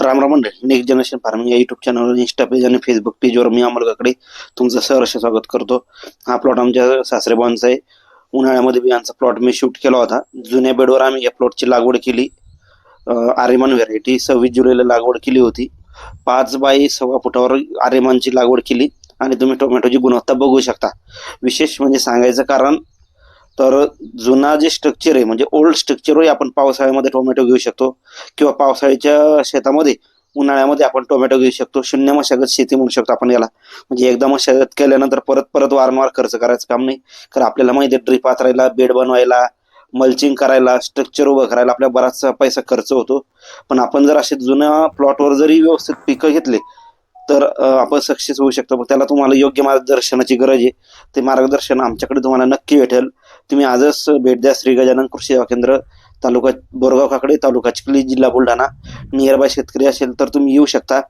राम राम मंडळी next generation farming या YouTube channel insta page आणि फेसबुक पेजवर मी अमोलकाकडे तुमचं सहर्ष स्वागत करतो. हा प्लॉट आमच्या सासरे आहे. उन्हाळ्यामध्ये बियांचा प्लॉट मी शूट केला होता. जुन्या बेडवर आम्ही या प्लॉटची लागवड केली. अं, आर्यमान व्हेरायटी सव्वीस जुलैला लागवड केली होती. पाच बाय सव्वा फुटावर आर्यमानची लागवड केली. आणि तुम्ही टोमॅटोची गुणवत्ता बघू शकता. विशेष म्हणजे सांगायचं कारण तर जुना जे स्ट्रक्चर आहे म्हणजे ओल्ड स्ट्रक्चरही आपण पावसाळ्यामध्ये टोमॅटो घेऊ शकतो. किंवा पावसाळ्याच्या शेतामध्ये उन्हाळ्यामध्ये आपण टोमॅटो घेऊ शकतो. शून्य मशागत शेती म्हणू शकतो आपण याला. म्हणजे एकदा मशागत केल्यानंतर परत परत वारंवार खर्च करायचं काम नाही. कारण आपल्याला माहिती आहे ड्रीप पाथरायला बेड बनवायला मल्चिंग करायला स्ट्रक्चर उभं करायला आपल्या बराचसा पैसा खर्च होतो. पण आपण जर असे जुन्या प्लॉटवर जरी व्यवस्थित पिकं घेतले तर आपण सक्सेस होऊ शकतो. त्याला तुम्हाला योग्य मार्गदर्शनाची गरज आहे. ते मार्गदर्शन आमच्याकडे तुम्हाला नक्की भेटेल. तुम्ही आजच भेट द्या श्री गजानन कृषी सेवा केंद्र तालुका बोरगाव काकडे तालुका चिखली जिल्हा बुलढाणा. नियर बाय शेतकरी असेल तर तुम्ही येऊ शकता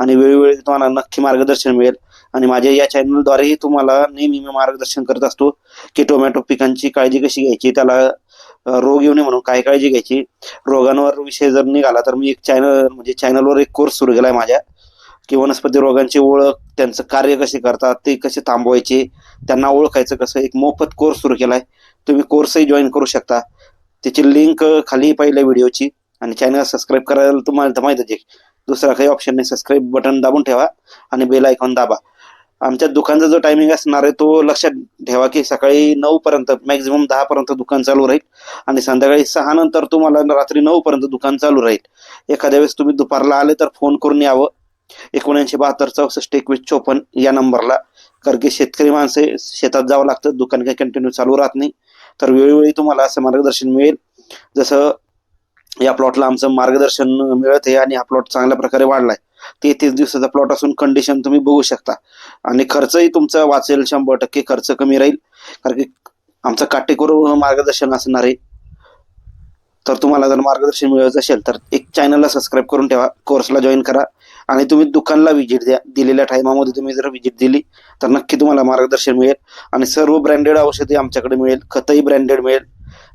आणि वेळोवेळी तुम्हाला नक्की मार्गदर्शन मिळेल. आणि माझ्या या चॅनलद्वारेही तुम्हाला नेहमी मी मार्गदर्शन करत असतो की टोमॅटो पिकांची काळजी कशी घ्यायची त्याला रोग येऊ नये म्हणून काय काळजी घ्यायची. रोगांवर विषय जर निघाला तर मी एक चॅनल म्हणजे चॅनलवर एक कोर्स सुरू केला आहे माझ्या की वनस्पती रोगांची ओळख त्यांचं कार्य कसे करतात ते कसे थांबवायचे त्यांना ओळखायचं कसं एक मोफत कोर्स सुरू केलाय. तुम्ही कोर्सही जॉईन करू शकता. त्याची लिंक खाली पाहिल्या व्हिडिओची आणि चॅनल सबस्क्राईब करायला तुम्हाला तर माहितच आहे. दुसरा काही ऑप्शन नाही सबस्क्राईब बटन दाबून ठेवा आणि बेल आयकॉन दाबा. आमच्या दुकानचा जो टायमिंग असणार आहे तो लक्षात ठेवा की सकाळी नऊ पर्यंत मॅक्झिमम दहा पर्यंत दुकान चालू राहील आणि संध्याकाळी सहा नंतर तुम्हाला रात्री नऊ पर्यंत दुकान चालू राहील. एखाद्या वेळेस तुम्ही दुपारला आले तर फोन करून यावं. एकोणऐंशी बहात्तर चौसष्ट एकवीस चोपन्न या नंबरला. कारण की शेतकरी माणसे शेतात जावं लागतं दुकान काही कंटिन्यू चालू राहत नाही. तर वेळोवेळी तुम्हाला असं मार्गदर्शन मिळेल. जसं या प्लॉटला आमचं मार्गदर्शन मिळत आहे आणि हा प्लॉट चांगल्या प्रकारे वाढलाय. तेहतीस दिवसाचा प्लॉट असून कंडिशन तुम्ही बघू शकता. आणि खर्चही तुमचा वाचेल शंभर टक्के खर्च कमी राहील. कारण की आमचं काटेकोर मार्गदर्शन असणार आहे. तर तुम्हाला जर मार्गदर्शन मिळत असेल तर एक चॅनलला सबस्क्राईब करून ठेवा. कोर्सला जॉईन करा. आणि तुम्ही दुकानला व्हिजिट द्या. दिलेल्या टायमामध्ये तुम्ही जर व्हिजिट दिली तर नक्की तुम्हाला मार्गदर्शन मिळेल. आणि सर्व ब्रँडेड औषधी आमच्याकडे मिळेल खतही ब्रँडेड मिळेल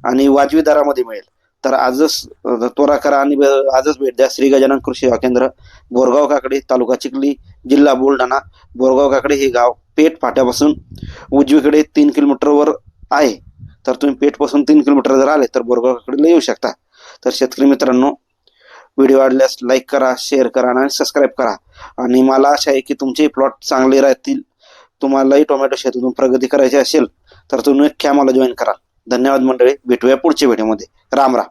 आणि वाजवी दरामध्ये मिळेल. तर आजच त्वरा करा आणि आजच भेट द्या. श्री गजानन कृषी सेवा केंद्र बोरगाव काकडे तालुका चिखली जिल्हा बुलढाणा. बोरगाव काकडे हे गाव पेठ फाट्यापासून उजवीकडे तीन किलोमीटरवर आहे. तर तुम्ही पेठपासून तीन किलोमीटर जर आले तर बोरगाव काकडेला येऊ शकता. तर शेतकरी मित्रांनो व्हिडिओ आवडल्यास लाईक करा शेअर करा आणि सबस्क्राईब करा. आणि मला आशा आहे की तुमचे प्लॉट चांगले राहतील. तुम्हालाही टोमॅटो शेतातून प्रगती करायची असेल तर तुम्ही नक्की आम्हाला जॉईन करा. धन्यवाद मंडळी. भेटूया पुढच्या व्हिडिओमध्ये राम राम.